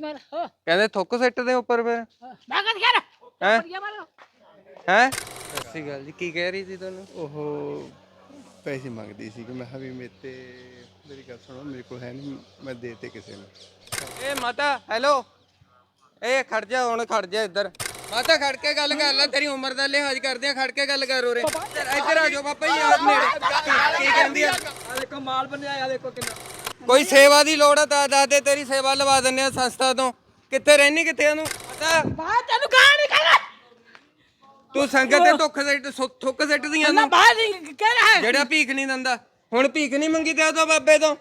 ਮਾਰ ਹੋ। ਕਹਿੰਦੇ ਥੁੱਕ ਸਿੱਟ ਦੇ ਉੱਪਰ ਫਿਰ। ਮੈਂ ਕਦ ਗਿਆ ਹੈਂ? ਮਾਰੋ ਹੈ? ਸੱਚੀ ਗੱਲ ਜੀ ਕੀ ਕਹਿ ਰਹੀ ਸੀ ਤੁਹਾਨੂੰ? ਉਹ ਪੈਸੇ ਮੰਗਦੀ ਸੀ ਕਿ ਮੈਂ ਕਿਹਾ ਵੀ ਮੇਰੇ ਤੇ ਮੇਰੀ ਗੱਲ ਸੁਣੋ ਮੇਰੇ ਕੋਲ ਹੈ ਨਹੀਂ ਮੈਂ ਦੇ ਤੇ ਕਿਸੇ ਨੂੰ। ਏ ਮਾਤਾ ਹੈਲੋ। ਏ ਖੜ ਜਾ ਹੁਣ ਖੜ ਜਾ ਇੱਧਰ। ਮਾਤਾ ਖੜ ਕੇ ਗੱਲ ਕਰ ਲੈ ਤੇਰੀ ਉਮਰ ਦਾ ਲਿਹਾਜ਼ ਕਰਦੇ ਆ ਖੜ ਕੇ ਗੱਲ ਕਰ ਉਰੇ। ਇੱਧਰ ਆ ਜਾਓ ਪਾਪਾ ਜੀ ਆ ਨੇੜੇ। ਕੀ- ਕੀ ਕਹਿੰਦੀ ਆ? ਦੇਖੋ ਮਾਲ ਬੰਨਿਆ ਆ ਦੇਖੋ ਕਿੰਨਾ। ਕੋਈ ਸੇਵਾ ਦੀ ਲੋੜ ਆ ਤਾਂ ਦੱਸ ਦੇ ਤੇਰੀ ਸੇਵਾ ਲਵਾ ਦਿੰਨੇ ਆ ਸੰਸਥਾ ਤੋਂ। ਕਿੱਥੇ ਰਹਿਣੀ ਕਿੱਥੇ ਉਹਨੂੰ? ਪਤਾ? ਬਾਹਰ ਤੈਨੂੰ ਕਹਾਂ ਨਹੀਂ ਕਹਿਣਾ ਤੂੰ ਸੰਗਤ ਤੇ ਧੁੱਖ ਸਿੱਟ ਸੁ- ਥੁੱਕ ਸਿੱਟਦੀਆਂ ਨਾ ਨੂੰ ਬਾਹਰ ਨਹੀਂ ਕਹਿ ਰਿਹਾ ਹੈ ਜਿਹੜਾ ਭੀਖ ਨਹੀਂ ਦਿੰਦਾ। ਹੁਣ ਭੀਖ ਨਹੀਂ ਮੰਗੀ ਤੇ ਉਦੋਂ ਬਾਬੇ ਤੋਂ।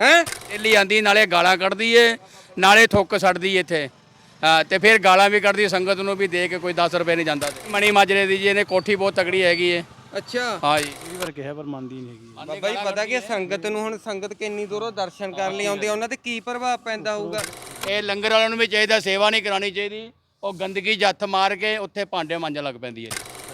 ਹੈ? ਦਿੱਲੀ ਆਂਦੀ ਨਾਲੇ ਗਾਲਾਂ ਕੱਢਦੀ ਏ ਨਾਲੇ ਥੁੱਕ ਛੱਡਦੀ ਏ ਇੱਥੇ। ਹਾਂ ਤੇ ਫਿਰ ਗਾਲਾਂ ਵੀ ਕੱਢਦੀ ਸੰਗਤ ਨੂੰ ਵੀ ਦੇ ਕੇ ਕੋਈ 10 ਰੁਪਏ ਨਹੀਂ ਜਾਂਦਾ। ਤੇ। ਮਣੀ ਮਾਜਰੇ ਦੀ ਜੀ ਇਹਨੇ ਕੋਠੀ ਬਹੁਤ ਤਗੜੀ ਹੈਗੀ ਏ। ਅੱਛਾ। ਹਾਂ ਜੀ। ਕਈ ਵਾਰ ਕਿਹਾ ਪਰ ਮੰਨਦੀ ਨਹੀਂ ਹੈਗੀ। ਬਾਬਾ ਜੀ ਪਤਾ ਕਿ ਸੰਗਤ ਨੂੰ ਹੁਣ ਸੰਗਤ ਕਿੰਨੀ ਦੂਰੋਂ ਦਰਸ਼ਨ ਕਰਨ ਲਈ ਆਉਂਦੀ ਆ ਉਹਨਾਂ ਤੇ ਕੀ ਪ੍ਰਭਾਵ ਪੈਂਦਾ ਹੋਊਗਾ? ਇਹ ਲੰਗਰ ਵਾਲਿਆਂ ਨੂੰ ਵੀ ਚਾਹੀਦਾ ਸੇਵਾ ਨਹੀਂ ਕਰਾਣੀ ਚਾਹੀਦੀ। ਉਹ ਗੰਦਗੀ ਹੱਥ ਮਾਰ ਕੇ ਉੱਥੇ ਭਾਂਡੇ ਮਾਂਜਣ ਲੱਗ ਪੈਂਦੀ ਹੈ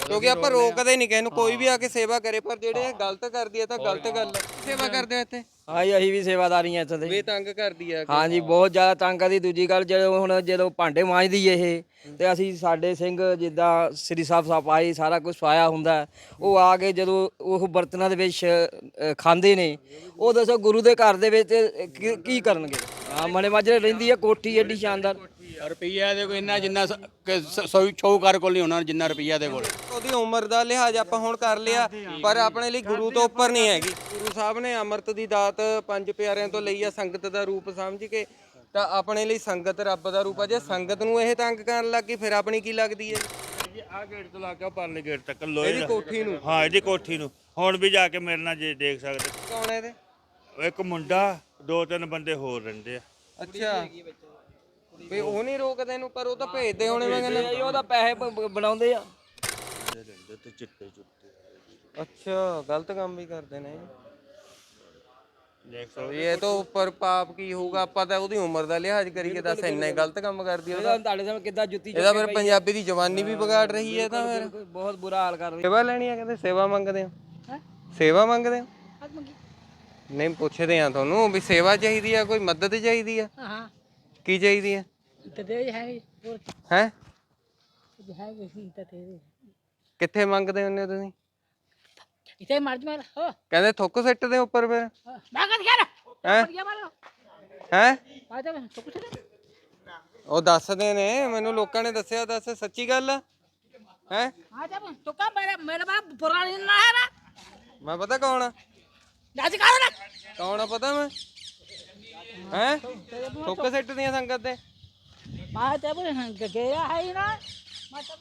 ਕਿਉਂਕਿ ਆਪਾਂ ਰੋਕਦੇ ਨਹੀਂ ਕਿਸੇ ਨੂੰ ਕੋਈ ਵੀ ਆ ਕੇ ਸੇਵਾ ਕਰੇ ਪਰ ਜਿਹੜੇ ਗਲਤ ਕਰਦੀ ਆ ਤਾਂ ਗਲਤ ਗੱਲ ਆ। ਸੇਵਾ ਕਰਦੇ ਆ ਇੱਥੇ? ਹਾਂਜੀ ਅਸੀਂ ਵੀ ਸੇਵਾਦਾਰੀ ਆ ਇੱਥੋਂ ਦੇ। ਵੀ ਤੰਗ ਕਰਦੀ ਆ। ਹਾਂਜੀ ਬਹੁਤ ਜ਼ਿਆਦਾ ਤੰਗ ਕਰਦੀ। ਦੂਜੀ ਗੱਲ ਜਦੋਂ ਹੁਣ ਜਦੋਂ ਭਾਂਡੇ ਮਾਂਜਦੀ ਇਹ ਤੇ ਅਸੀਂ ਸਾਡੇ ਸਿੰਘ ਜਿੱਦਾਂ ਸ੍ਰੀ ਸਾਹਿਬ ਸਪਾਈ ਸਾਰਾ ਕੁਝ ਸਵਾਇਆ ਹੁੰਦਾ। ਉਹ ਆ ਕੇ ਜਦੋਂ ਉਹ ਬਰਤਨਾਂ ਦੇ ਵਿੱਚ ਅ, ਖਾਂਦੇ ਨੇ ਉਹ ਦੱਸੋ ਗੁਰੂ ਦੇ ਘਰ ਦੇ ਵਿੱਚ ਕੀ- ਕੀ ਕਰਨਗੇ? ਆ ਮਣੇ ਮਾਜਰੇ ਰਹਿੰਦੀ ਆ ਕੋਠੀ ਐਡੀ ਸ਼ਾਨਦਾਰ। ਰੁਪਈਆ ਦੇ ਕੋਈ ਇੰਨਾ ਜਿੰਨਾ ਸ- ਕਿ ਸ- ਸੌ ਕੋਲ ਨਹੀਂ ਹੋਣਾ ਜਿੰਨਾ ਰੁਪਈਆ ਦੇ ਕੋਲ। ਉਹਦੀ ਉਮਰ ਦਾ ਲਿਹਾਜ਼ ਆਪਾਂ ਹੁਣ ਕਰ ਲਿਆ ਪਰ ਆਪਣੇ ਲਈ ਗੁਰੂ ਤੋਂ ਉੱਪਰ ਨਹੀਂ ਹੈਗੀ। ਗੁਰੂ ਸਾਹਿਬ ਨੇ ਅੰਮ੍ਰਿਤ ਦੀ ਦਾਤ ਪੰਜ ਪਿਆਰਿਆਂ ਤੋਂ ਲਈ ਆ ਸੰਗਤ ਦਾ ਰੂਪ ਸਮਝ ਕੇ। ਤਾਂ ਆਪਣੇ ਲਈ ਸੰਗਤ ਰੱਬ ਦਾ ਰੂਪ ਆ। ਜੇ ਸੰਗਤ ਨੂੰ ਇਹ ਤੰਗ ਕਰਨ ਲੱਗੀ ਫਿਰ ਆਪਣੀ ਕੀ ਲੱਗਦੀ ਹੈ ਜੀ? ਆ ਗੇਟ ਤੋਂ ਲਾ ਕੇ ਪਰਲੇ ਗੇਟ ਤੱਕ ਲੋਹੇ ਇਹਦੀ ਦਾ। ਕੋਠੀ ਨੂੰ? ਹਾਂ ਇਹਦੀ ਕੋਠੀ ਨੂੰ। ਹੁਣ ਵੀ ਜਾ ਕੇ ਮੇਰੇ ਨਾਲ ਜੇ ਦੇਖ ਸਕਦੇ। ਕੌਣ ਹੈ ਇਹਦੇ? ਇੱਕ ਮੁੰਡਾ ਦੋ ਤਿੰਨ ਬੰਦੇ ਹੋਰ ਰਹਿੰਦੇ ਆ। ਅੱਛਾ। ਵੀ ਉਹ ਨਹੀਂ ਰੋਕਦੇ ਇਹਨੂੰ ਪਰ ਉਹ ਤਾਂ ਭੇਜਦੇ ਹੋਣੇ ਮੈਂ ਕਹਿੰਦਾ। ਇਹ ਉਹਦਾ ਪੈਸੇ ਬ- ਬ- ਬਣਾਉਂਦੇ ਆ। ਤੇ ਚਿੱਟੇ ਚੁੱਟੇ ਅੱਛਾ ਗਲਤ ਕੰਮ ਵੀ ਕਰਦੇ ਨੇ ਦੇਖ ਇਹ ਤੋਂ ਉੱਪਰ ਪਾਪ ਕੀ ਹੋਊਗਾ ਆਪਾਂ ਤਾਂ ਉਹਦੀ ਉਮਰ ਦਾ ਲਿਹਾਜ਼ ਕਰੀਏ ਦੱਸ ਇੰਨੇ ਗਲਤ ਕੰਮ ਕਰਦੀ ਇਹਦਾ ਤੁਹਾਡੇ ਸਾਹਮਣੇ ਕਿੱਦਾਂ ਜੁੱਤੀ ਇਹਦਾ ਫਿਰ ਪੰਜਾਬੀ ਦੀ ਜਵਾਨੀ ਵੀ ਵਿਗਾੜ ਰਹੀ ਹੈ ਤਾਂ ਫਿਰ। ਬਹੁਤ ਬੁਰਾ ਹਾਲ ਕਰ ਰਹੀ ਸੇਵਾ ਲੈਣੀ ਆ ਕਹਿੰਦੇ ਸੇਵਾ ਮੰਗਦੇ ਹੋ? ਸੇਵਾ ਮੰਗਦੇ ਹੋ ਹੱਥ ਮੰਗੀ। ਨਹੀਂ ਪੁੱਛਦੇ ਆ ਤੁਹਾਨੂੰ ਵੀ ਸੇਵਾ ਚਾਹੀਦੀ ਆ ਕੋਈ ਮਦਦ ਚਾਹੀਦੀ ਆ? ਹਾਂ। ਕੀ ਚਾਹੀਦੀ ਆ? ਤੇ ਦੇ ਹੈ ਹੋਰ ਹੈ ਹੈ? ਤੇ ਕਿੱਥੇ ਮੰਗਦੇ ਹੁੰਦੇ ਹੋ ਤੁਸੀਂ? ਇਥੇ ਮਾਰ ਮਾਰ ਹੋ। ਕਹਿੰਦੇ ਥੁੱਕ ਸਿੱਟ ਦੇ ਉੱਪਰ ਫਿਰ। ਮੈਂ ਕਦ ਗਿਆ ਹੈਂ? ਮਾਰੋ। ਹੈ? ਤੂੰ ਕੁਛ ਉਹ ਦੱਸਦੇ ਨੇ ਮੈਨੂੰ ਲੋਕਾਂ ਨੇ ਦੱਸਿਆ ਦੱਸ ਸੱਚੀ ਗੱਲ ਆ? ਹੈ? ਆ ਜਾ ਤੂੰ ਕਾ ਮੇਰੇ ਮੇਰੇ ਬਾਪ ਪੁਰਾਣੀ ਨਾ ਹੈ ਨਾ ਮੈਂ ਪਤਾ ਕੌਣ ਆ? ਅੱਜ ਕਰ ਨਾ ਕੌਣ ਆ ਪਤਾ ਮੈਂ? ਹੈ? ਥੁੱਕ ਸਿੱਟ ਦੀਆਂ ਸੰਗਤ ਦੇ? ਮੈਂ ਤੇ ਬੁਰੇ ਹੰਗ ਗਿਆ ਹੈ ਨਾ? ਮੈਂ ਤਾਂ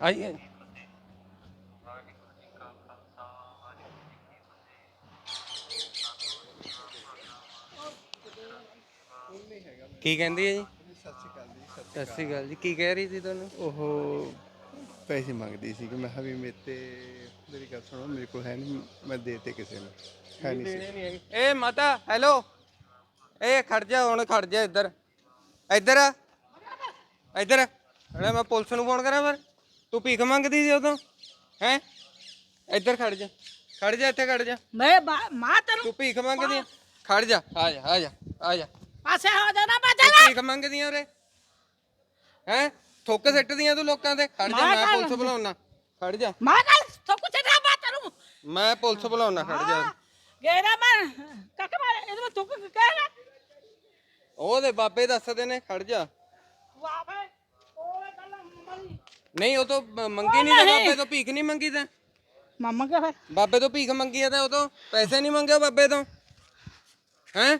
ਆਈ ਕੀ ਕਹਿੰਦੀ ਹੈ ਜੀ ਸਤਿ ਸ਼੍ਰੀ ਅਕਾਲ ਜੀ। ਕੀ ਕਹਿ ਰਹੀ ਸੀ ਤੁਹਾਨੂੰ? ਉਹ ਪੈਸੇ ਮੰਗਦੀ ਸੀ ਕਿ ਮੈਂ ਕਿਹਾ ਵੀ ਮੇਰੇ ਤੇ ਮੇਰੀ ਗੱਲ ਸੁਣੋ ਮੇਰੇ ਕੋਲ ਹੈ ਨਹੀਂ ਮੈਂ ਦੇ ਤੇ ਕਿਸੇ ਨੂੰ। ਹੈ ਨਹੀਂ ਸੀ। ਏ ਮਾਤਾ ਹੈਲੋ ਏ ਖੜ ਜਾ ਹੁਣ ਖੜ ਜਾ ਇੱਧਰ। ਇੱਧਰ ਆ। ਇੱਧਰ ਅਰੇ ਮੈਂ ਪੁਲਿਸ ਨੂੰ ਫੋਨ ਕਰਾਂ ਫਿਰ। ਤੂੰ ਭੀਖ ਮੰਗਦੀ ਸੀ ਉਦੋਂ? ਹੈ? ਇੱਧਰ ਖੜ ਜਾ। ਖੜ ਜਾ ਇੱਥੇ ਖੜ ਜਾ। ਮੈਂ ਬਾ- ਮਾਂ ਤੈਨੂੰ ਤੂੰ ਭੀਖ ਮੰਗਦੀ ਆ? ਖੜ ਜਾ। ਆ ਜਾ ਆ ਜਾ ਆ ਜਾ। ਪਾਸੇ ਹੋ ਜਾਣਾ ਤੂੰ ਜਾਣਾ ਭੀਖ ਮੰਗਦੀ ਆ ਉਰੇ। ਹੈ? ਥੁੱਕ ਸਿੱਟਦੀਆਂ ਤੂੰ ਲੋਕਾਂ ਤੇ। ਖੜ ਜਾ ਮੈਂ ਪੁਲਿਸ ਬੁਲਾਉਣਾ ਖੜ ਜਾ। ਮਾਂ ਕੱਲ ਸਭ ਕੁਝ ਨਾ ਬਾਤ ਤੈਨੂੰ ਮੈਂ ਪੁਲਿਸ ਬੁਲਾਉਣਾ ਖੜ ਜਾ। ਗੇਰਾ ਮੈਂ। ਕੱਕ ਮਾਰ ਇਹਦੇ ਮੈਂ ਤੁਕ ਕਹਿ ਨਾ। ਉਹਦੇ ਬਾਬੇ ਦੱਸਦੇ ਨੇ ਖੜ ਜਾ। ਕੱਲ ਮਰੀ ਨਹੀਂ ਉਹ ਤੋਂ ਮੰਗੀ ਨਹੀਂ ਤਾਂ ਬਾਬੇ ਤੋਂ ਭੀਖ ਨਹੀਂ ਮੰਗੀ ਤਾਂ। ਮਾਮਾ ਕਾ ਫਿਰ? ਬਾਬੇ ਤੋਂ ਭੀਖ ਮੰਗੀ ਆ ਤਾਂ ਉਹ ਤੋਂ ਪੈਸੇ ਨਹੀਂ ਮੰਗੇ ਬਾਬੇ ਤੋਂ। ਹੈ?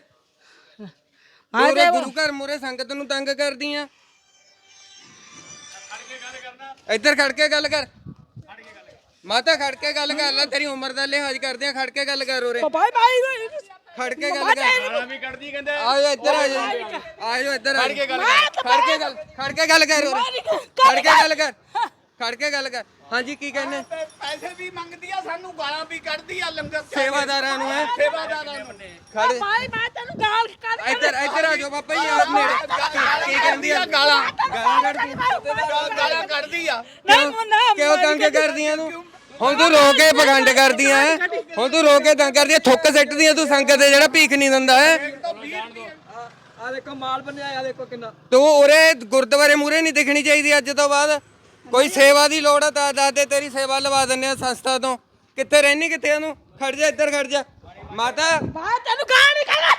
ਪੂਰੇ ਗੁਰੂ ਘਰ ਮੂਰੇ ਸੰਗਤ ਨੂੰ ਤੰਗ ਕਰਦੀ ਆ। ਇੱਧਰ ਖੜ ਕੇ ਗੱਲ ਕਰ। ਮਾਤਾ ਖੜ ਕੇ ਗੱਲ ਕਰ ਲੈ ਤੇਰੀ ਉਮਰ ਦਾ ਲਿਹਾਜ਼ ਕਰਦੇ ਆ ਖੜ ਕੇ ਗੱਲ ਕਰ ਉਰੇ। ਬਾਈ ਬਾਈ ਖੜ ਕੇ ਗੱਲ ਕਰ। ਵੀ ਕੱਢਦੀ ਕਹਿੰਦੇ। ਆਜੋ ਇੱਧਰ ਆਜੋ ਆਜੋ ਇੱਧਰ ਖੜ ਕੇ ਗੱਲ ਖੜ ਕੇ ਗੱਲ ਖੜ ਕੇ ਗੱਲ ਕਰ ਉਰੇ। ਖੜ ਕੇ ਗੱਲ ਕਰ। ਖੜ ਕੇ ਗੱਲ ਕਰ। ਹਾਂਜੀ ਕੀ ਕਹਿੰਦੇ? ਪੈਸੇ ਵੀ ਮੰਗਦੀ ਆ ਸਾਨੂੰ ਗਾਲਾਂ ਵੀ ਕੱਢਦੀ ਆ ਲੰਗਰ ਚ ਸੇਵਾਦਾਰਾਂ ਨੂੰ ਹੈ? ਸੇਵਾਦਾਰਾਂ ਨੂੰ। ਖੜ। ਬਾਈ ਮੈਂ ਤੈਨੂੰ ਗਾਲ ਕਰ ਇੱਧਰ ਇੱਧਰ ਆ ਜਾਓ ਬਾਬਾ ਜੀ ਆ ਨੇੜੇ। ਕੀ- ਕਹਿੰਦੀ ਆ? ਗਾਲਾਂ। ਗਾਲਾਂ ਕੱਢਦੀ ਗਾਲਾਂ ਕੱਢਦੀ ਆ। ਨਹੀਂ ਮੁੰਨਾ ਕਿਉਂ ਤੰਗ ਕਰਦੀਆਂ ਤੂੰ? ਹੁਣ ਤੂੰ ਰੋ ਕੇ ਪਗੰਡ ਕਰਦੀਆਂ ਹੈ? ਹੁਣ ਤੂੰ ਰੋ ਕੇ ਤਾਂ ਕਰਦੀਆਂ ਥੁੱਕ ਸਿੱਟਦੀਆਂ ਤੂੰ ਸੰਗਤ ਦੇ ਜਿਹੜਾ ਭੀਖ ਨਹੀਂ ਦਿੰਦਾ ਹੈ? ਆ ਦੇਖੋ ਮਾਲ ਬੰਨਿਆ ਆ ਦੇਖੋ ਕਿੰਨਾ। ਤੂੰ ਉਰੇ ਗੁਰਦੁਆਰੇ ਮੂਰੇ ਨਹੀਂ ਦਿਖਣੀ ਚਾਹੀਦੀ ਅੱਜ ਤੋਂ ਬਾਅਦ। ਕੋਈ ਸੇਵਾ ਦੀ ਲੋੜ ਹੈ ਤਾਂ ਦੱਸ ਦੇ ਤੇਰੀ ਸੇਵਾ ਲਵਾ ਦਿੰਨੇ ਆ ਸੰਸਥਾ ਤੋਂ। ਕਿੱਥੇ ਰਹਿਣੀ ਕਿੱਥੇ ਉਹਨੂੰ? ਖੜ ਜਾ ਇੱਧਰ ਖੜ ਜਾ। ਮਾਤਾ ਬਾਹਰ ਤੈਨੂੰ ਕਹਾਂ ਨਹੀਂ ਕਹਿਣਾ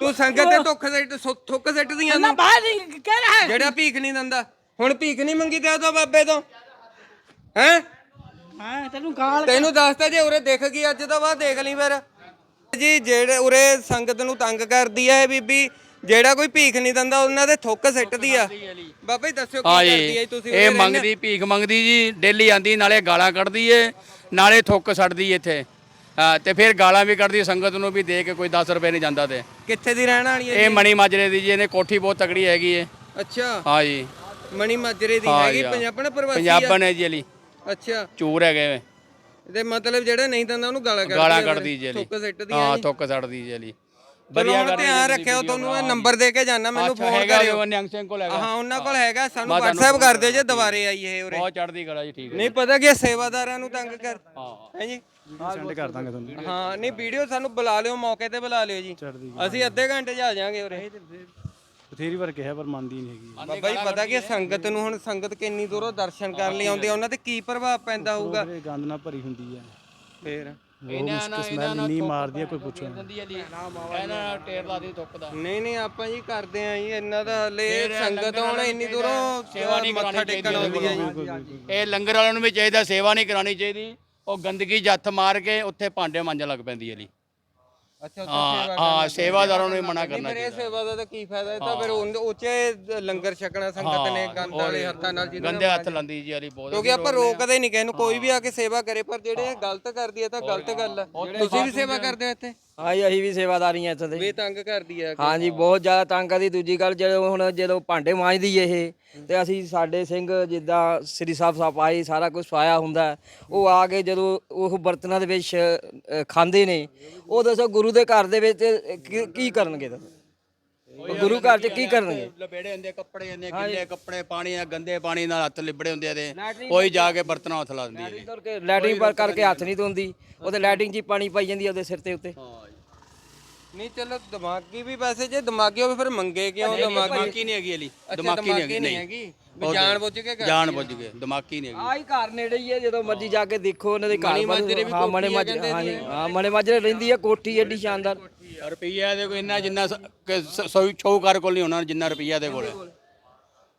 ਤੂੰ ਸੰਗਤ ਤੇ ਧੁੱਖ ਸਿੱਟ ਸੁ- ਥੁੱਕ ਸਿੱਟਦੀਆਂ ਨਾ ਨੂੰ ਬਾਹਰ ਨਹੀਂ ਕਹਿਣਾ ਹੈ? ਜਿਹੜਾ ਭੀਖ ਨਹੀਂ ਦਿੰਦਾ। ਹੁਣ ਭੀਖ ਨਹੀਂ ਮੰਗੀ ਤੇ ਉਹ ਬਾਬੇ ਤੋਂ। ਹੈ? ਹਾਂ ਤੈਨੂੰ ਗਾਲ ਤੈਨੂੰ ਦੱਸਤਾ ਜੇ ਉਰੇ ਦਿਖ ਗਈ ਅੱਜ ਤੋਂ ਬਾਅਦ ਦੇਖ ਲਈ ਫਿਰ। ਜੀ ਜਿਹੜੇ ਉਰੇ ਸੰਗਤ ਨੂੰ ਤੰਗ ਕਰਦੀ ਆ ਇਹ ਬੀਬੀ ਜਿਹੜਾ ਕੋਈ ਭੀਖ ਨਹੀਂ ਦਿੰਦਾ ਉਹਨਾਂ ਦੇ ਥੁੱਕ ਸਿੱਟਦੀ ਆ। ਬਾਬਾ ਜੀ ਦੱਸਿਓ ਕੀ ਕਰਦੀ ਆ ਜੀ ਤੁਸੀਂ ਇਹ? ਮੰਗਦੀ ਭੀਖ ਮੰਗਦੀ ਜੀ ਡੇਲੀ ਆਂਦੀ ਨਾਲੇ ਗਾਲਾਂ ਕੱਢਦੀ ਏ ਨਾਲੇ ਥੁੱਕ ਛੱਡਦੀ ਇੱਥੇ। ਤੇ ਫਿਰ ਗਾਲਾਂ ਵੀ ਕੱਢਦੀ ਸੰਗਤ ਨੂੰ ਵੀ ਦੇ ਕੇ ਕੋਈ 10 ਰੁਪਏ ਨਹੀਂ ਜਾਂਦਾ ਤੇ। ਕਿੱਥੇ ਦੀ ਰਹਿਣ ਵਾਲੀ ਹੈ ਇਹ ਮਣੀ ਮਾਜਰੇ ਦੀ ਜੀ ਇਹਨੇ ਕੋਠੀ ਬਹੁਤ ਤਕੜੀ ਹੈਗੀ ਏ। ਅੱਛਾ। ਹਾਂ ਜੀ। ਮਣੀ ਮਾਜਰੇ ਦੀ ਹੈਗੀ। ਪੰਜਾਬਣ ਪ੍ਰਵਾਸੀ ਆ? ਪੰਜਾਬਣ ਹੈ ਜੀ ਅਲੀ ਅੱਛਾ। ਚੂਰ ਹੈਗੇ ਵੇ। ਤੇ ਮਤਲਬ ਜਿਹੜਾ ਨਹੀਂ ਦਿੰਦਾ ਉਹਨੂੰ ਗਾਲਾਂ ਕੱਢਦੀ ਗਾਲਾਂ। ਕੱਢਦੀ ਜੀ ਅਲੀ ਥੁੱਕ ਸਿੱਟਦੀ ਹਾਂ ਥੁੱਕ ਛੱਡਦੀ ਜੀ ਅਲੀ ਚਲੋ ਹੁਣ ਧਿਆਨ ਰੱਖਿਓ ਤੁਹਾਨੂੰ ਮੈਂ ਨੰਬਰ ਦੇ ਕੇ ਜਾਣਾ ਮੈਨੂੰ ਫੋਨ ਕਰਿਓ। ਨਿਹੰਗ ਸਿੰਘ ਕੋਲ ਹੈਗਾ। ਹਾਂ ਉਹਨਾਂ ਕੋਲ ਹੈਗਾ ਸਾਨੂੰ WhatsApp ਕਰ ਦਿਓ ਜੇ ਦੁਬਾਰੇ ਆਈ ਇਹ ਉਰੇ। ਬਹੁਤ ਚੜਦੀ ਕਲਾ ਜੀ ਠੀਕ ਹੈ। ਨਹੀਂ ਪਤਾ ਕਿ ਸੇਵਾਦਾਰਾਂ ਨੂੰ ਤੰਗ ਕਰ ਹਾਂ। ਹੈ ਜੀ? ਸੈਂਡ ਕਰ ਦਾਂਗੇ ਤੁਹਾਨੂੰ। ਹਾਂ ਨਹੀਂ ਵੀਡੀਓ ਸਾਨੂੰ ਬੁਲਾ ਲਿਓ ਮੌਕੇ ਤੇ ਬੁਲਾ ਲਿਓ ਜੀ। ਅਸੀਂ ਅੱਧੇ ਘੰਟੇ 'ਚ ਆ ਜਾਾਂਗੇ ਉਰੇ। ਬਥੇਰੀ ਵਾਰ ਕਿਹਾ ਪਰ ਮੰਨਦੀ ਨਹੀਂ ਹੈਗੀ। ਬਾਬਾ ਜੀ ਪਤਾ ਕਿ ਸੰਗਤ ਨੂੰ ਹੁਣ ਸੰਗਤ ਕਿੰਨੀ ਦੂਰੋਂ ਦਰਸ਼ਨ ਕਰਨ ਲਈ ਆਉਂਦੀ ਆ ਉਹਨਾਂ ਤੇ ਕੀ ਪ੍ਰਭਾਵ ਪੈਂਦਾ ਹੋਊਗਾ? ਗੰਦ ਨਾਲ ਭਰੀ ਹੁੰਦੀ ਹੈ। ਫੇਰ? ਉਹ ਮੁਸ਼ਕ ਸਮੈਲ ਨਹੀਂ ਮਾਰਦੀ ਹੈ ਕੋਈ ਪੁੱਛੋ ਨਾ। ਦਿੰਦੀ ਇਹਨਾਂ ਟੇਰ ਲਾ ਦੀ ਥੁੱਕ ਦਾ। ਨਹੀਂ ਨਹੀਂ ਆਪਾਂ ਜੀ ਕਰਦੇ ਆਂ ਜੀ ਇਹਨਾਂ ਦਾ ਹਲੇ ਸੰਗਤ ਹੁਣ ਇੰਨੀ ਦੂਰੋਂ ਸੇਵਾ ਨਹੀਂ ਮੱਥਾ ਕਰਾਉਣੀ ਟੇਕਣ ਆਉਂਦੀ ਹੈ ਜੀ। ਇਹ ਲੰਗਰ ਵਾਲਿਆਂ ਨੂੰ ਵੀ ਚਾਹੀਦਾ ਸੇਵਾ ਨਹੀਂ ਕਰਾਉਣੀ ਚਾਹੀਦੀ। ਉਹ ਗੰਦਗੀ 'ਚ ਹੱਥ ਮਾਰ ਕੇ ਉੱਥੇ ਭਾਂਡੇ ਮਾਂਜਣ ਲੱਗ ਪੈਂਦੀ ਅਲੀ ਅੱਛਾ ਹਾਂ ਹਾਂ ਸੇਵਾਦਾਰਾਂ ਨੂੰ ਵੀ ਮਨਾ ਕਰਨਾ ਫਿਰ ਇਹ ਸੇਵਾ ਦਾ ਤਾਂ ਕੀ ਫਾਇਦਾ? ਇਹ ਤਾਂ ਫਿਰ ਉਹ- ਉੱਚੇ ਲੰਗਰ ਛਕਣਾ ਸੰਗਤ ਨੇ ਗੰਦ ਵਾਲੇ ਹੱਥਾਂ ਨਾਲ ਜਿਹਨਾਂ ਗੰਦੇ ਹੱਥ ਲਾਂਦੀ ਜੀ ਅਲੀ ਬਹੁਤ ਕਿਉਂਕਿ ਆਪਾਂ ਰੋਕਦੇ ਨਹੀਂ ਕਿਸੇ ਨੂੰ ਕੋਈ ਵੀ ਆ ਕੇ ਸੇਵਾ ਕਰੇ ਪਰ ਜਿਹੜੇ ਇਹ ਗਲਤ ਕਰਦੀ ਹੈ ਤਾਂ ਗਲਤ ਗੱਲ ਹੈ ਤੁਸੀਂ ਵੀ ਸੇਵਾ ਕਰਦੇ ਹੋ ਇੱਥੇ? ਹਾਂ ਜੀ ਅਸੀਂ ਵੀ ਸੇਵਾਦਾਰੀ ਆ ਇੱਥੇ ਦੇ। ਵੀ ਤੰਗ ਕਰਦੀ ਹੈ ਹਾਂ ਜੀ ਬਹੁਤ ਜ਼ਿਆਦਾ ਤੰਗ ਕਰਦੀ। ਦੂਜੀ ਗੱਲ ਜਦੋਂ ਹੁਣ ਜਦੋਂ ਭਾਂਡੇ ਮਾਂਜਦੀ ਇਹ ਤੇ ਅਸੀਂ ਸਾਡੇ ਸਿੰਘ ਜਿੱਦਾਂ ਸ੍ਰੀ ਸਾਹਿਬ ਆਏ ਸਾਰਾ ਕੁਝ ਸਵਾਇਆ ਹੁੰਦਾ। ਉਹ ਆ ਕੇ ਜਦੋਂ ਉਹ ਬਰਤਨਾਂ ਦੇ ਵਿੱਚ ਅ, ਖਾਂਦੇ ਨੇ ਉਹ ਦੱਸੋ ਗੁਰੂ ਦੇ ਘਰ ਦੇ ਵਿੱਚ ਕੀ- ਕੀ ਕਰਨਗੇ ਦੱਸੋ? ਉਹ ਗੁਰੂ ਘਰ 'ਚ ਕੀ ਕਰਨਗੇ? ਲਪੇੜੇ ਹੁੰਦੇ ਕੱਪੜੇ ਹੁੰਦੇ ਗਿੱਲੇ ਕੱਪੜੇ ਪਾਣੀ ਆ ਗੰਦੇ ਪਾਣੀ ਨਾਲ ਹੱਥ ਲਿਬੜੇ ਹੁੰਦੇ ਆ ਤੇ ਕੋਈ ਜਾ ਕੇ ਬਰਤਨਾਂ ਹੱਥ ਲਾ ਦਿੰਦੀ ਹੈ ਲੈਟਰਿੰਗ ਪਰ ਕਰਕੇ ਹੱਥ ਨਹੀਂ ਧੋਂਦੀ ਉਹਦੇ ਲੈਟਰਿੰਗ 'ਚ ਹੀ ਪਾਣੀ ਪਾਈ ਜਾਂਦੀ ਆ ਉਹਦੇ ਸਿਰ ਤੇ ਉੱਤੇ। ਨਹੀਂ ਚਲੋ ਦਿਮਾਗੀ ਵੀ ਵੈਸੇ ਜੇ ਦਿਮਾਗੀ ਹੋਵੇ ਫਿਰ ਮੰਗੇ ਕਿਉਂ? ਦਿਮਾਗੀ ਦਿਮਾਗੀ ਨਹੀਂ ਹੈਗੀ ਅਲੀ। ਦਿਮਾਗੀ ਨਹੀਂ ਹੈਗੀ ਨਹੀਂ ਹੈਗੀ। ਵੀ ਜਾਣ ਬੁੱਝ ਕੇ ਕਰਦੀ ਜਾਣ ਬੁੱਝ ਕੇ ਦਿਮਾਗੀ ਨਹੀਂ ਹੈਗੀ। ਆਹ ਹੀ ਘਰ ਨੇੜੇ ਹੀ ਹੈ ਜਦੋਂ ਮਰਜ਼ੀ ਜਾ ਕੇ ਦੇਖੋ ਉਹਨਾਂ ਦੇ ਘਰ ਹਾਂ ਮਣੇ ਮਾਜਰੇ ਹਾਂ ਜੀ। ਹਾਂ ਮਣੇ ਮਾਜਰੇ ਰਹਿੰਦੀ ਹੈ ਕੋਠੀ ਐਡੀ ਸ਼ਾਨਦਾਰ। ਰੁਪਈਆ ਦੇ ਕੋਈ ਇੰਨਾ ਜਿੰਨਾ ਸ- ਕਿ ਸ- ਸੌ ਕੋਲ ਨਹੀਂ ਹੋਣਾ ਜਿੰਨਾ ਰੁਪਈਆ ਦੇ ਕੋਲ ਹੈ।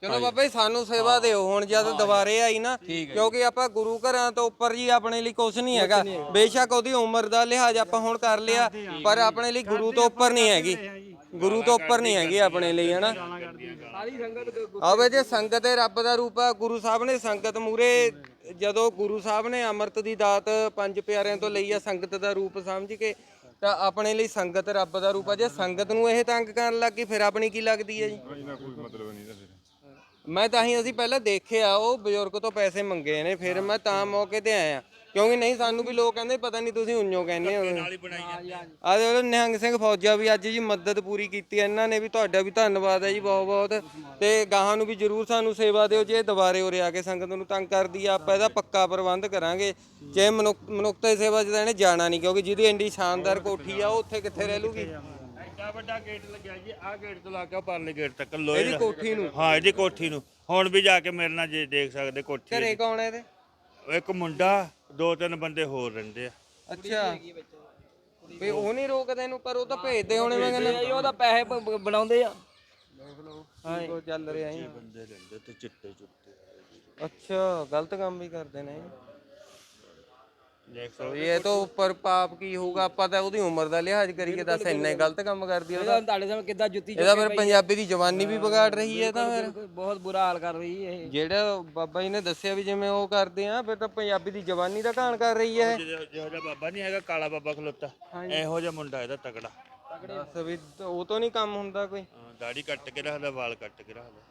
ਚਲੋ ਬਾਬਾ ਜੀ ਸਾਨੂੰ ਸੇਵਾ ਦਿਓ। ਹੁਣ ਜਦ ਦੁਬਾਰੇ ਆਈ ਨਾ ਕਿਉਂਕਿ ਆਪਾਂ ਗੁਰੂ ਘਰਾਂ ਤੋਂ ਉੱਪਰ ਜੀ ਆਪਣੇ ਲਈ ਕੁਝ ਨਹੀਂ ਹੈਗਾ। ਬੇਸ਼ੱਕ ਉਹਦੀ ਉਮਰ ਦਾ ਲਿਹਾਜ਼ ਆਪਾਂ ਹੁਣ ਕਰ ਲਿਆ ਪਰ ਆਪਣੇ ਲਈ ਗੁਰੂ ਤੋਂ ਉੱਪਰ ਨਹੀਂ ਹੈਗੀ। ਗੁਰੂ ਤੋਂ ਉੱਪਰ ਨਹੀਂ ਹੈਗੀ ਆਪਣੇ ਲਈ ਹਨਾ? ਆਵੇ ਜੇ ਸੰਗਤ ਹੈ ਰੱਬ ਦਾ ਰੂਪ ਆ। ਗੁਰੂ ਸਾਹਿਬ ਨੇ ਸੰਗਤ ਮੂਰੇ ਜਦੋਂ ਗੁਰੂ ਸਾਹਿਬ ਨੇ ਅੰਮ੍ਰਿਤ ਦੀ ਦਾਤ ਪੰਜ ਪਿਆਰਿਆਂ ਤੋਂ ਲਈ ਆ ਸੰਗਤ ਦਾ ਰੂਪ ਸਮਝ ਕੇ ਤਾਂ ਆਪਣੇ ਲਈ ਸੰਗਤ ਰੱਬ ਦਾ ਰੂਪ ਆ। ਜੇ ਸੰਗਤ ਨੂੰ ਇਹ ਤੰਗ ਕਰਨ ਲੱਗੀ ਫਿਰ ਆਪਣੀ ਕੀ ਲੱਗਦੀ ਹੈ ਜੀ? ਮੈਂ ਤਾਂ ਹੀ ਅਸੀਂ ਪਹਿਲਾਂ ਦੇਖਿਆ ਉਹ ਬਜ਼ੁਰਗ ਤੋਂ ਪੈਸੇ ਮੰਗੇ ਨੇ ਫਿਰ ਮੈਂ ਤਾਂ ਮੌਕੇ ਤੇ ਆਇਆ। ਕਿਉਂਕਿ ਨਹੀਂ ਸਾਨੂੰ ਵੀ ਲੋਕ ਕਹਿੰਦੇ ਪਤਾ ਨਹੀਂ ਤੁਸੀਂ ਉਈਓ ਕਹਿੰਦੇ ਹੋ। ਆ। ਦੇ ਨਿਹੰਗ ਸਿੰਘ ਫੌਜਾ ਵੀ ਅੱਜ ਜੀ ਮਦਦ ਪੂਰੀ ਕੀਤੀ ਹੈ ਇਹਨਾਂ ਨੇ ਵੀ ਤੁਹਾਡਾ ਵੀ ਧੰਨਵਾਦ ਹੈ ਜੀ ਬਹੁਤ ਬਹੁਤ ਤੇ ਗਾਹਾਂ ਨੂੰ ਵੀ ਜਰੂਰ ਸਾਨੂੰ ਸੇਵਾ ਦਿਓ ਜੇ ਦੁਬਾਰੇ ਉਰੇ ਆ ਕੇ ਸੰਗਤ ਨੂੰ ਤੰਗ ਕਰਦੀ ਆ ਆਪਾਂ ਇਹਦਾ ਪੱਕਾ ਪ੍ਰਬੰਧ ਕਰਾਂਗੇ। ਜੇ ਮਨੁੱਖ ਮਨੁੱਖਤਾ ਦੀ ਸੇਵਾ 'ਚ ਤਾਂ ਇਹਨੇ ਜਾਣਾ ਨਹੀਂ ਕਿਉਂਕਿ ਜਿਹਦੀ ਇੰਡੀ ਸ਼ਾਨਦਾਰ ਕੋਠੀ ਆ ਉਹ ਉੱਥੇ ਕਿੱਥੇ ਰਹਿ ਲੂਗੀ? ਐਡਾ ਵੱਡਾ ਗੇਟ ਲੱਗਿਆ ਜੀ ਆਹ ਗੇਟ ਤੋਂ ਲਾ ਕੇ ਪਰਲੇ ਗੇਟ ਤੱਕ ਲੋਹੇ ਇਹਦੀ ਦਾ। ਕੋਠੀ ਨੂੰ? ਹਾਂ ਇਹਦੀ ਕੋਠੀ ਨੂੰ। ਹੁਣ ਵੀ ਜਾ ਕੇ ਮੇਰੇ ਨਾਲ ਜੇ ਦੇਖ ਸਕਦੇ ਕੋਠੀ ਘਰੇ ਇਹਦੀ। ਕੌਣ ਹੈ ਇਹਦੇ? ਇੱਕ ਮੁੰਡਾ ਦੋ ਤਿੰਨ ਬੰਦੇ ਹੋਰ ਰਹਿੰਦੇ ਆ। ਅੱਛਾ। ਵੀ ਉਹ ਨਹੀਂ ਰੋਕਦੇ ਇਹਨੂੰ ਪਰ ਉਹ ਤਾਂ ਭੇਜਦੇ ਹੋਣੇ ਮੈਂ ਕਹਿੰਦਾ। ਇਹ ਉਹਦਾ ਪੈਸੇ ਬ- ਬ- ਬਣਾਉਂਦੇ ਆ। ਹਾਂ ਕੋ ਚੱਲ ਰਿਹਾ ਹੈ ਬੰਦੇ ਰਹਿੰਦੇ ਤੇ ਚਿੱਟੇ ਚੁੱਟੇ। ਅੱਛਾ ਗਲਤ ਕੰਮ ਵੀ ਕਰਦੇ ਨੇ ਦੇਖ ਸੋ ਇਹ ਤੋਂ ਉੱਪਰ ਪਾਪ ਕੀ ਹੋਊਗਾ ਆਪਾਂ ਤਾਂ ਉਹਦੀ ਉਮਰ ਦਾ ਲਿਹਾਜ਼ ਕਰੀਏ ਦੱਸ ਇੰਨਾ ਹੀ ਗਲਤ ਕੰਮ ਕਰਦੀ ਆ ਉਹਦਾ ਤੁਹਾਡੇ ਸਾਹਮਣੇ ਕਿੱਦਾਂ ਜੁੱਤੀ ਇਹਦਾ ਫਿਰ ਪੰਜਾਬੀ ਦੀ ਜਵਾਨੀ ਵੀ ਵਿਗਾੜ ਰਹੀ ਹੈ ਤਾਂ ਫਿਰ। ਬਹੁਤ ਬੁਰਾ ਹਾਲ ਕਰ ਰਹੀ ਹੈ ਇਹ। ਜਿਹੜਾ ਬਾਬਾ ਜੀ ਨੇ ਦੱਸਿਆ ਵੀ ਜਿਵੇਂ ਉਹ ਕਰਦੇ ਆ ਫਿਰ ਤਾਂ ਪੰਜਾਬੀ ਦੀ ਜਵਾਨੀ ਦਾ ਘਾਣ ਕਰ ਰਹੀ ਹੈ। ਜਿਹੋ ਜਿਹੋ ਜਿਹਾ ਬਾਬਾ ਨਹੀਂ ਹੈਗਾ ਕਾਲਾ ਬਾਬਾ ਖਲੋਤਾ। ਇਹੋ ਜਿਹਾ ਮੁੰਡਾ ਇਹਦਾ ਤਕੜਾ। ਦੱਸ ਵੀ ਉਹ ਤੋਂ ਨਹੀਂ ਕੰਮ ਹੁੰਦਾ ਕੋਈ। ਹਾਂ, ਦਾੜੀ ਕੱਟ ਕੇ ਰੱਖਦਾ ਵਾਲ ਕੱਟ ਕੇ ਰੱਖਦਾ।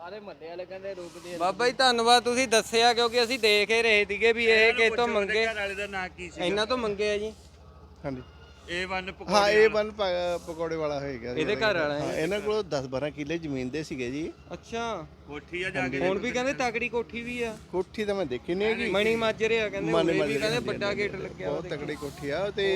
ਸਾਰੇ ਮੱਲੇ ਵਾਲੇ ਕਹਿੰਦੇ ਰੋਕਦੇ ਬਾਬਾ ਜੀ ਧੰਨਵਾਦ। ਤੁਸੀਂ ਦੱਸਿਆ ਕਿਉਂਕਿ ਅਸੀਂ ਦੇਖ ਹੀ ਰਹੇ ਸੀਗੇ ਵੀ ਇਹ ਕਿਤੋਂ ਮੰਗੇ। ਘਰ ਵਾਲੇ ਦਾ ਨਾਂ ਕੀ ਸੀ ਇਹਨਾਂ ਤੋਂ ਮੰਗੇ ਆ ਜੀ। ਹਾਂਜੀ। A1 ਪਕੌੜੇ ਹਾਂ ਇਹ ਬਨ ਪਕੌੜੇ ਵਾਲਾ ਹੋਏਗਾ ਇਹਦੇ ਘਰ ਵਾਲਾ ਹਾਂ ਇਹਨਾਂ ਕੋਲ 10 12 ਕਿੱਲੇ ਜ਼ਮੀਨ ਦੇ ਸੀਗੇ ਜੀ। ਅੱਛਾ। ਕੋਠੀ ਆ ਜਾ ਕੇ ਹੁਣ ਵੀ ਕਹਿੰਦੇ ਤਗੜੀ ਕੋਠੀ ਵੀ ਆ। ਕੋਠੀ ਤਾਂ ਮੈਂ ਦੇਖੀ ਨਹੀਂ ਹੈਗੀ। ਮਣੀ ਮਾਜਰੇ ਆ ਕਹਿੰਦੇ ਮਣੀ ਉਰੇ ਵੀ ਮਾਜਰੇ ਕਹਿੰਦੇ ਵੱਡਾ। ਗੇਟ ਲੱਗਿਆ ਬਹੁਤ ਤਕੜੀ ਕੋਠੀ ਆ ਤੇ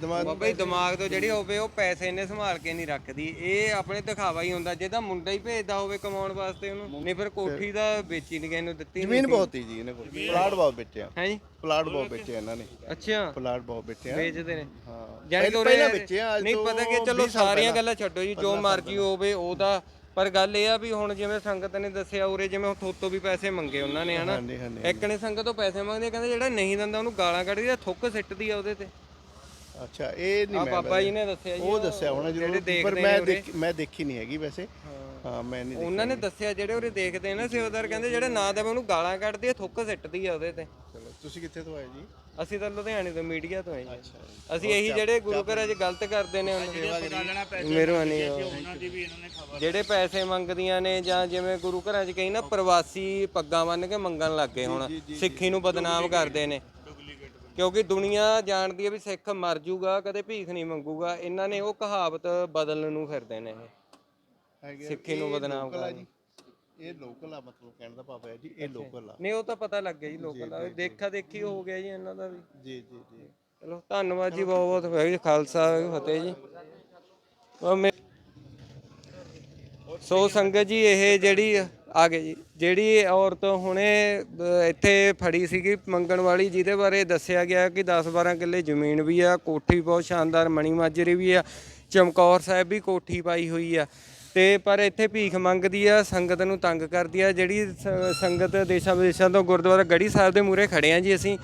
ਦਿਮਾਗ ਬਾਬਾ ਜੀ ਦਿਮਾਗ ਤੋਂ ਜਿਹੜੀ ਹੋਵੇ ਉਹ ਪੈਸੇ ਇਹਨੇ ਸੰਭਾਲ ਕੇ ਨਹੀਂ ਰੱਖਦੀ। ਇਹ ਆਪਣੇ ਦਿਖਾਵਾ ਹੀ ਹੁੰਦਾ ਜਿਹਦਾ ਮੁੰਡਾ ਹੀ ਭੇਜਦਾ ਹੋਵੇ ਕਮਾਉਣ ਵਾਸਤੇ ਉਹਨੂੰ। ਨਹੀਂ ਫਿਰ ਕੋਠੀ ਦਾ ਵੇਚੀ ਨਹੀਂ ਕਿਸੇ ਨੂੰ ਦਿੱਤੀ ਜ਼ਮੀਨ ਬਹੁਤ ਹੀ ਜੀ ਇਹਨਾਂ ਕੋਲ। ਪਲਾਟ ਬਹੁਤ ਵੇਚਿਆ। ਹੈ ਜੀ? ਪਲਾਟ ਬਹੁਤ ਵੇਚਿਆ ਇਹਨਾਂ ਨੇ। ਅੱਛਾ। ਪਲਾਟ ਬਹੁਤ ਵੇਚਿਆ। ਵੇਚਦੇ ਨੇ। ਹਾਂ। ਜਾਨੀ ਕਿ ਪਹਿਲਾਂ ਵੇਚਿਆ ਨਹੀਂ ਤੋਂ ਪਤਾ ਕਿ ਚਲੋ 20 ਸਾਲ ਸਾਰੀਆਂ। ਗੱਲਾਂ ਛੱਡੋ ਜੀ ਜੋ ਮਰਜ਼ੀ ਹੋਵੇ ਉਹਦਾ। ਪਰ ਗੱਲ ਇਹ ਆ ਵੀ ਹੁਣ ਜਿਵੇਂ ਸੰਗਤ ਨੇ ਦੱਸਿਆ ਉਰੇ ਜਿਵੇਂ ਥੋਤੋਂ ਵੀ ਪੈਸੇ ਮੰਗੇ ਉਹਨਾਂ ਨੇ ਹਨਾ? ਹਾਂਜੀ ਹਾਂਜੀ ਇੱਕ ਨੇ ਸੰਗਤ ਤੋਂ ਪੈਸੇ ਮੰਗਦੇ ਆ, ਕਹਿੰਦੇ ਜਿਹੜਾ ਨਹੀਂ ਦਿੰਦਾ ਉਹਨੂੰ ਗਾਲਾਂ ਕੱਢਦੀ ਆ ਥੁੱਕ ਸਿੱਟਦੀ ਆ ਉਹਦੇ ਤੇ। ਅੱਛਾ ਇਹ ਨਹੀਂ ਆ ਮੈਂ ਬਾਬਾ ਜੀ ਨੇ ਦੱਸਿਆ ਜੀ ਉਹ ਦੱਸਿਆ ਹੋਣਾ ਜਿਹੜੇ ਦੇਖਦੇ ਪਰ ਨੇ ਮੈਂ ਉਰੇ। ਦੇਖ ਮੈਂ ਦੇਖੀ ਨਹੀਂ ਹੈਗੀ ਵੈਸੇ। ਹਾਂ। ਮੈਂ ਨਹੀਂ ਉਹਨਾਂ ਨੇ ਦੱਸਿਆ ਜਿਹੜੇ ਉਰੇ ਦੇਖਦੇ ਨੇ ਸੇਵਾਦਾਰ ਕਹਿੰਦੇ ਜਿਹੜੇ ਨਾ ਦੇਵੇ ਉਹਨੂੰ ਗਾਲਾਂ ਕੱਢਦੀ ਆ ਥੁੱਕ ਸਿੱਟਦੀ ਆ ਉਹਦੇ ਤੇ। ਚਲੋ ਤੁਸੀਂ ਕਿੱਥੇ ਤੋਂ ਆਏ ਜੀ? ਅਸੀਂ ਤਾਂ ਲੁਧਿਆਣੇ ਤੋਂ ਮੀਡੀਆ ਤੋਂ ਆਏ ਜੀ ਅਸੀਂ ਇਹੀ ਜਿਹੜੇ ਗੁਰੂ ਘਰਾਂ 'ਚ ਗਲਤ ਕਰਦੇ ਨੇ ਉਹਨਾਂ ਮਿਹਰਬਾਨੀ ਉਹਨਾਂ ਦੀ ਵੀ ਇਹਨਾਂ ਨੇ ਖਬਰ ਜਿਹੜੇ ਪੈਸੇ ਮੰਗਦੀਆਂ ਨੇ ਜਾਂ ਜਿਵੇਂ ਗੁਰੂ ਘਰਾਂ 'ਚ ਕਈ ਨਾ ਪ੍ਰਵਾਸੀ ਪੱਗਾਂ ਬੰਨ ਕੇ ਮੰਗਣ ਲੱਗ ਗਏ ਹੁਣ ਸਿੱਖੀ ਨੂੰ ਬਦਨਾਮ ਕਰਦੇ ਨੇ। ਕਿਉਂਕਿ ਦੁਨੀਆ ਜਾਣਦੀ ਹੈ ਵੀ ਸਿੱਖ ਮਰ ਜੂਗਾ ਕਦੇ ਭੀਖ ਨਹੀਂ ਮੰਗੂਗਾ ਇਹਨਾਂ ਨੇ ਉਹ ਕਹਾਵਤ ਬਦਲਣ ਨੂੰ ਫਿਰਦੇ ਨੇ ਇਹ। ਸਿੱਖੀ ਨੂੰ ਬਦਨਾਮ ਜੀ। ਇਹ ਲੋਕਲ ਆ ਮਤਲਬ ਕਹਿਣ ਦਾ ਭਾਵ ਹੈ ਜੀ ਇਹ ਲੋਕਲ ਆ। ਨਹੀਂ ਉਹ ਤਾਂ ਪਤਾ ਲੱਗ ਗਿਆ ਜੀ ਲੋਕਾਂ ਦਾ ਵੀ ਦੇਖਾ ਦੇਖੀ ਹੋ ਗਿਆ ਜੀ ਇਹਨਾਂ ਦਾ ਵੀ। ਜੀ ਜੀ ਜੀ। ਚਲੋ ਧੰਨਵਾਦ ਜੀ ਬਹੁਤ ਬਹੁਤ ਵਾਹਿਗੁਰੂ ਜੀ ਖਾਲਸਾ ਵਾਹਿਗੁਰੂ ਫਤਿਹ ਜੀ। ਉਹ ਮੇ- ਸੋ ਸੰਗਤ ਜੀ ਇਹ ਜਿਹੜੀ ਆ ਗਏ ਜੀ ਜਿਹੜੀ ਔਰਤ ਹੁਣੇ ਇੱਥੇ ਫੜੀ ਸੀਗੀ ਮੰਗਣ ਵਾਲੀ ਜਿਹਦੇ ਬਾਰੇ ਦੱਸਿਆ ਗਿਆ ਕਿ 10-12 ਕਿੱਲੇ ਜ਼ਮੀਨ ਵੀ ਆ ਕੋਠੀ ਬਹੁਤ ਸ਼ਾਨਦਾਰ ਮਣੀ ਮਾਜਰੀ ਵੀ ਆ ਚਮਕੌਰ ਸਾਹਿਬ ਵੀ ਕੋਠੀ ਪਾਈ ਹੋਈ ਆ। ਤੇ ਪਰ ਇੱਥੇ ਭੀਖ ਮੰਗਦੀ ਆ, ਸੰਗਤ ਨੂੰ ਤੰਗ ਕਰਦੀ ਆ। ਜਿਹੜੀ ਸ- ਸੰਗਤ ਦੇਸ਼ਾਂ ਵਿਦੇਸ਼ਾਂ ਤੋਂ ਗੁਰਦੁਆਰਾ ਗੜੀ ਸਾਹਿਬ ਦੇ ਮੂਹਰੇ ਖੜੇ ਆ ਜੀ ਅਸੀਂ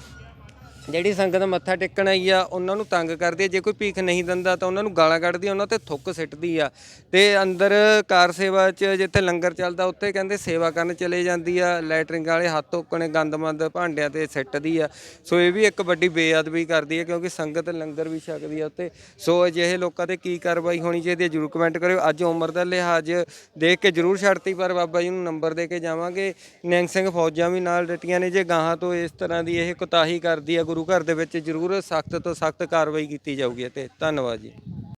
ਜਿਹੜੀ ਸੰਗਤ ਮੱਥਾ ਟੇਕਣ ਆਈ ਆ, ਉਹਨਾਂ ਨੂੰ ਤੰਗ ਕਰਦੀ ਆ। ਜੇ ਕੋਈ ਭੀਖ ਨਹੀਂ ਦਿੰਦਾ ਤਾਂ ਉਹਨਾਂ ਨੂੰ ਗਾਲਾਂ ਕੱਢਦੀ ਆ, ਉਹਨਾਂ ਤੇ ਥੁੱਕ ਸਿੱਟਦੀ ਆ। ਤੇ ਅੰਦਰ ਕਾਰ ਸੇਵਾ 'ਚ ਜਿੱਥੇ ਲੰਗਰ ਚੱਲਦਾ, ਉੱਥੇ ਕਹਿੰਦੇ ਸੇਵਾ ਕਰਨ ਚਲੇ ਜਾਂਦੀ ਆ। ਲੈਟਰਿੰਗ ਵਾਲੇ ਹੱਥ ਧੋਕਣੇ ਗੰਦਮੰਦ ਭਾਂਡਿਆਂ ਤੇ ਸਿੱਟਦੀ ਆ। ਸੋ ਇਹ ਵੀ ਇੱਕ ਵੱਡੀ ਬੇਅਦਬੀ ਕਰਦੀ ਆ, ਕਿਉਂਕਿ ਸੰਗਤ ਲੰਗਰ ਵੀ ਛਕਦੀ ਆ ਉੱਥੇ। ਸੋ ਅਜਿਹੇ ਲੋਕਾਂ ਤੇ ਕੀ ਕਾਰਵਾਈ ਹੋਣੀ ਚਾਹੀਦੀ ਹੈ ਜਰੂਰ ਕਮੈਂਟ ਕਰਿਓ। ਅੱਜ ਉਮਰ ਦਾ ਲਿਹਾਜ਼ ਦੇਖ ਕੇ ਜਰੂਰ ਛੱਡਤੀ, ਪਰ ਬਾਬਾ ਜੀ ਨੂੰ ਨੰਬਰ ਦੇ ਕੇ ਜਾਵਾਂਗੇ। ਨਿਹੰਗ ਸਿੰਘ ਫੌਜਾਂ ਵੀ ਨਾਲ ਡਟੀਆਂ ਨੇ, ਜੇ ਗਾਹਾਂ ਤੋਂ ਇਸ ਤਰ੍ਹਾਂ ਦੀ ਇਹ ਕੁਤਾਹੀ ਕਰਦੀ ਆ ਗੁਰੂ ਘਰ ਦੇ ਵਿੱਚ ਜਰੂਰ ਸਖਤ ਤੋਂ ਸਖਤ ਕਾਰਵਾਈ ਕੀਤੀ ਜਾਊਗੀ ਤੇ ਧੰਨਵਾਦ ਜੀ।